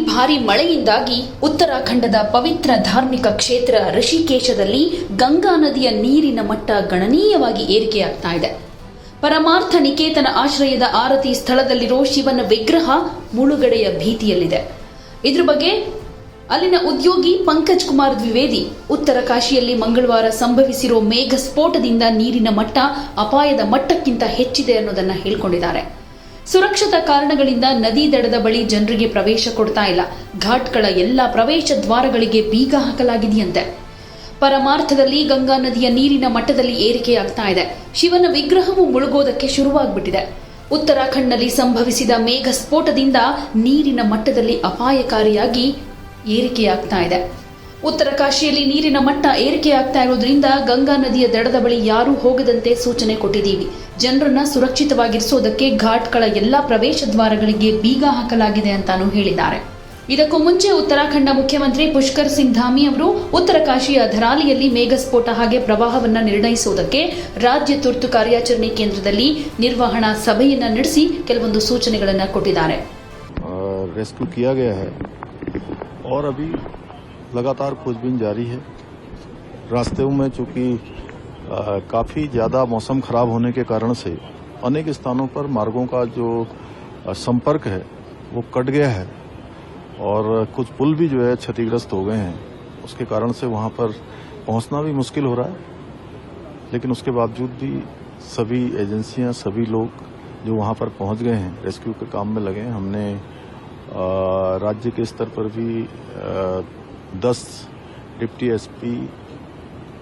ಭಾರಿ ಮಳೆಯಿಂದಾಗಿ ಉತ್ತರಾಖಂಡದ ಪವಿತ್ರ ಧಾರ್ಮಿಕ ಕ್ಷೇತ್ರ ಋಷಿಕೇಶದಲ್ಲಿ ಗಂಗಾ ನದಿಯ ನೀರಿನ ಮಟ್ಟ ಗಣನೀಯವಾಗಿ ಏರಿಕೆಯಾಗ್ತಾ ಇದೆ. ಪರಮಾರ್ಥ ನಿಕೇತನ ಆಶ್ರಯದ ಆರತಿ ಸ್ಥಳದಲ್ಲಿರೋ ಶಿವನ ವಿಗ್ರಹ ಮುಳುಗಡೆಯ ಭೀತಿಯಲ್ಲಿದೆ. ಇದ್ರ ಬಗ್ಗೆ ಅಲ್ಲಿನ ಉದ್ಯೋಗಿ ಪಂಕಜ್ ಕುಮಾರ್ ದ್ವಿವೇದಿ ಉತ್ತರ ಕಾಶಿಯಲ್ಲಿ ಮಂಗಳವಾರ ಸಂಭವಿಸಿರೋ ಮೇಘ ಸ್ಫೋಟದಿಂದ ನೀರಿನ ಮಟ್ಟ ಅಪಾಯದ ಮಟ್ಟಕ್ಕಿಂತ ಹೆಚ್ಚಿದೆ ಅನ್ನೋದನ್ನ ಹೇಳ್ಕೊಂಡಿದ್ದಾರೆ. ಸುರಕ್ಷತಾ ಕಾರಣಗಳಿಂದ ನದಿ ದಡದ ಬಳಿ ಜನರಿಗೆ ಪ್ರವೇಶ ಕೊಡ್ತಾ ಇಲ್ಲ. ಘಾಟ್ಗಳ ಎಲ್ಲ ಪ್ರವೇಶ ದ್ವಾರಗಳಿಗೆ ಬೀಗ ಹಾಕಲಾಗಿದೆಯಂತೆ. ಪರಮಾರ್ಥದಲ್ಲಿ ಗಂಗಾ ನದಿಯ ನೀರಿನ ಮಟ್ಟದಲ್ಲಿ ಏರಿಕೆಯಾಗ್ತಾ ಇದೆ. ಶಿವನ ವಿಗ್ರಹವು ಮುಳುಗೋದಕ್ಕೆ ಶುರುವಾಗ್ಬಿಟ್ಟಿದೆ. ಉತ್ತರಾಖಂಡ್ನಲ್ಲಿ ಸಂಭವಿಸಿದ ಮೇಘ ಸ್ಫೋಟದಿಂದ ನೀರಿನ ಮಟ್ಟದಲ್ಲಿ ಅಪಾಯಕಾರಿಯಾಗಿ ಏರಿಕೆಯಾಗ್ತಾ ಇದೆ. ಉತ್ತರ ಕಾಶಿಯಲ್ಲಿ ನೀರಿನ ಮಟ್ಟ ಏರಿಕೆಯಾಗ್ತಾ ಇರೋದ್ರಿಂದ ಗಂಗಾ ನದಿಯ ದಡದ ಬಳಿ ಯಾರೂ ಹೋಗದಂತೆ ಸೂಚನೆ ಕೊಟ್ಟಿದ್ದೀವಿ. ಜನರನ್ನ ಸುರಕ್ಷಿತವಾಗಿರಿಸೋದಕ್ಕೆ ಘಾಟ್ಗಳ ಎಲ್ಲಾ ಪ್ರವೇಶ ದ್ವಾರಗಳಿಗೆ ಬೀಗ ಹಾಕಲಾಗಿದೆ ಅಂತಾನೂ ಹೇಳಿದ್ದಾರೆ. ಇದಕ್ಕೂ ಮುಂಚೆ ಉತ್ತರಾಖಂಡ ಮುಖ್ಯಮಂತ್ರಿ ಪುಷ್ಕರ್ ಸಿಂಗ್ ಧಾಮಿ ಅವರು ಉತ್ತರ ಕಾಶಿಯ ಧರಾಲಿಯಲ್ಲಿ ಮೇಘಸ್ಫೋಟ ಹಾಗೆ ಪ್ರವಾಹವನ್ನು ನಿರ್ಣಯಿಸುವುದಕ್ಕೆ ರಾಜ್ಯ ತುರ್ತು ಕಾರ್ಯಾಚರಣೆ ಕೇಂದ್ರದಲ್ಲಿ ನಿರ್ವಹಣಾ ಸಭೆಯನ್ನ ನಡೆಸಿ ಕೆಲವೊಂದು ಸೂಚನೆಗಳನ್ನು ಕೊಟ್ಟಿದ್ದಾರೆ. लगातार खोजबीन जारी है। रास्ते में चूँकि काफ़ी ज़्यादा मौसम खराब होने के कारण से अनेक स्थानों पर मार्गों का जो संपर्क है, वो कट गया है और कुछ पुल भी जो है क्षतिग्रस्त हो गए हैं। उसके कारण से वहाँ पर पहुँचना भी मुश्किल हो रहा है। लेकिन उसके बावजूद भी सभी एजेंसियाँ, सभी लोग जो वहाँ पर पहुँच गए हैं, रेस्क्यू के काम में लगे हैं। हमने राज्य के स्तर पर भी दस डिप्टी एसपी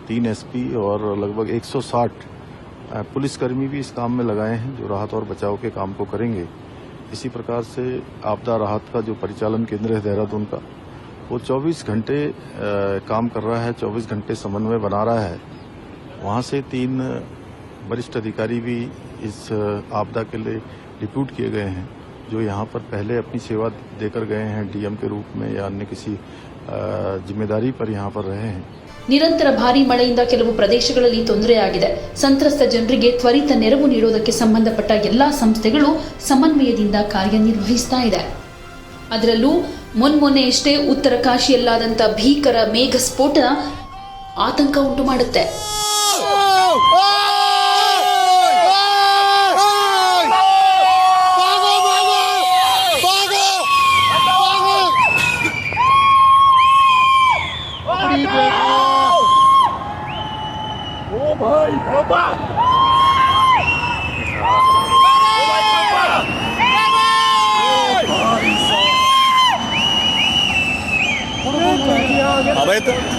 तीन एसपी और लगभग 160 अ, पुलिसकर्मी भी इस काम में लगाए हैं जो राहत और बचाव के काम को करेंगे। इसी प्रकार से आपदा राहत का जो परिचालन केंद्र है देहरादून का वो 24 घंटे काम कर रहा है 24 घंटे समन्वय बना रहा है। वहाँ से तीन वरिष्ठ अधिकारी भी इस आपदा के लिए डिप्यूट किए गए हैं। जो यहाँ पर पहले अपनी सेवा देकर गए हैं डीएम के रूप में या अन्य किसी अ, जिम्मेदारी पर यहाँ पर रहे हैं ನಿರಂತರ ಭಾರೀ ಮಳೆಯಿಂದ ಕೆಲವು ಪ್ರದೇಶಗಳಲ್ಲಿ ತೊಂದರೆಯಾಗಿದೆ ಸಂತ್ರಸ್ತ ಜನರಿಗೆ ತ್ವರಿತ ನೆರವು ನೀಡುವುದಕ್ಕೆ ಸಂಬಂಧಪಟ್ಟ ಎಲ್ಲಾ ಸಂಸ್ಥೆಗಳು ಸಮನ್ವಯದಿಂದ ಕಾರ್ಯನಿರ್ವಹಿಸ್ತಾ ಇದೆ ಅದರಲ್ಲೂ ಮೊನ್ಮೊನ್ನೆಯಷ್ಟೇ ಉತ್ತರ ಕಾಶಿಯಲ್ಲಾದಂಥ ಭೀಕರ ಮೇಘ ಸ್ಫೋಟ ಆತಂಕ ಉಂಟು ಮಾಡುತ್ತೆ Opa! Aumenta.